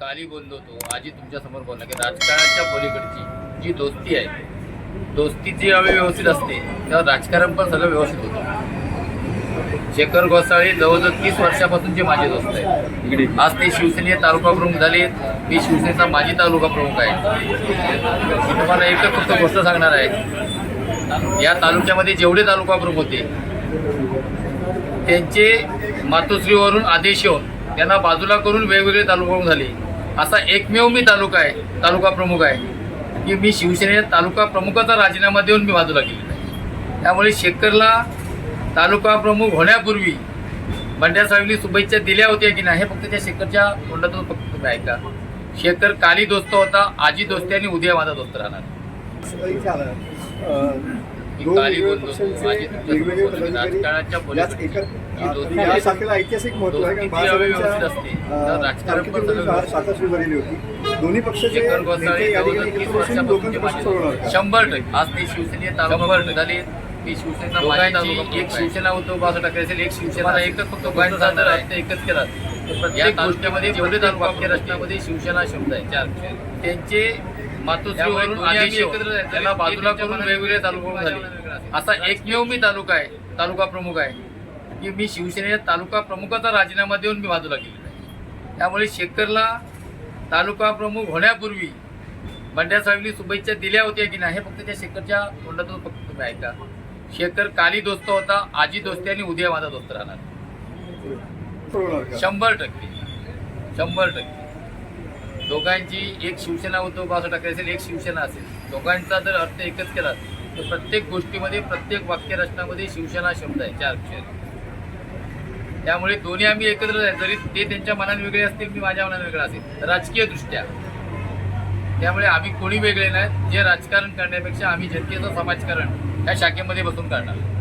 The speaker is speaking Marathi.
काली बोललो होतो आजी तुमच्यासमोर बोलला की राजकारणाच्या पलीकडची जी दोस्ती आहे दोस्ती जी हवी व्यवस्थित असते तेव्हा राजकारण पण सगळं व्यवस्थित होतं. शेखर गोसाळे जवळजवळ तीस वर्षापासूनचे माझे दोस्त आहेत. आज ते शिवसेनेचे तालुका प्रमुख झाले मी शिवसेनेचा माजी तालुका प्रमुख आहे. मी तुम्हाला एकच फक्त गोष्ट सांगणार आहे. या तालुक्यामध्ये जेवढे तालुका प्रमुख होते त्यांचे मातोश्रीवरून आदेश येऊन त्यांना बाजूला करून वेगवेगळे तालुका प्रमुख झाले. असा एकमेव मी तालुका आहे तालुका प्रमुख आहे. की मी शिवसेनेत तालुका प्रमुखाचा राजीनामा देऊन मी बाजूला गेलो आहे त्यामुळे शेखरला तालुका प्रमुख होण्यापूर्वी बंड्यासाहेबनी शुभेच्छा दिल्या होत्या की नाही हे फक्त त्या शेखरच्या तोंडातून फक्त तुम्ही ऐका. शेखर काली दोस्त होता आजी दोस्ती आणि उद्या माझा दोस्त राहणार. या शाखेला ऐतिहासिक महत्त्व आहे कारण बाळासाहेबांच्या, कारकिर्दीमध्ये शाखा सुरू झालेली होती. दोन्ही पक्षाचे नेते या ठिकाणी लोकांचा प्रश्न सोडवणार. शंभर टक्के. आज ते शिवसेने झाले. एक शिवसेना होतो बाजू टाकले असेल एक शिवसेना एकच फक्त एकच केला. प्रत्येक गोष्टीमध्ये जेवढे तालुका रचनामध्ये शिवसेना शब्द आहे. चार त्यांचे मातोश्रीवरून त्यांना बाजूला करून वेगवेगळे तालुका झाले असा एकमेव मी तालुका आहे. तालुका प्रमुख आहे. की मी शिवसेनेच्या तालुका प्रमुखाचा राजीनामा देऊन मी बाजूला केलेला आहे. त्यामुळे शेखरला तालुका प्रमुख होण्यापूर्वी बंड्या साहेबांनी शुभेच्छा दिल्या होत्या की नाही हे फक्त त्या शेखरच्या तोंडातून फक्त तुम्ही ऐका. शेखर काली दोस्त होता आजी दोस्ती आणि उद्या माझा दोस्त राहणार. शंभर टक्के. शंभर टक्के. दोघांची एक शिवसेना उद्धव बाळासाहेब ठाकरे असेल एक शिवसेना असेल. दोघांचा जर अर्थ एकच केला तर प्रत्येक गोष्टीमध्ये प्रत्येक वाक्यरचनामध्ये शिवसेना शब्द आहे चार अक्षर. त्यामुळे दोन्ही आम्ही एकत्र आहे जरी ते त्यांच्या मनाने वेगळे असतील मी माझ्या मनाने वेगळा असेल. राजकीय दृष्ट्या त्यामुळे आम्ही कोणी वेगळे नाही. जे राजकारण करण्यापेक्षा आम्ही जनतेचं समाजकारण या शाखेमध्ये बसून काढणार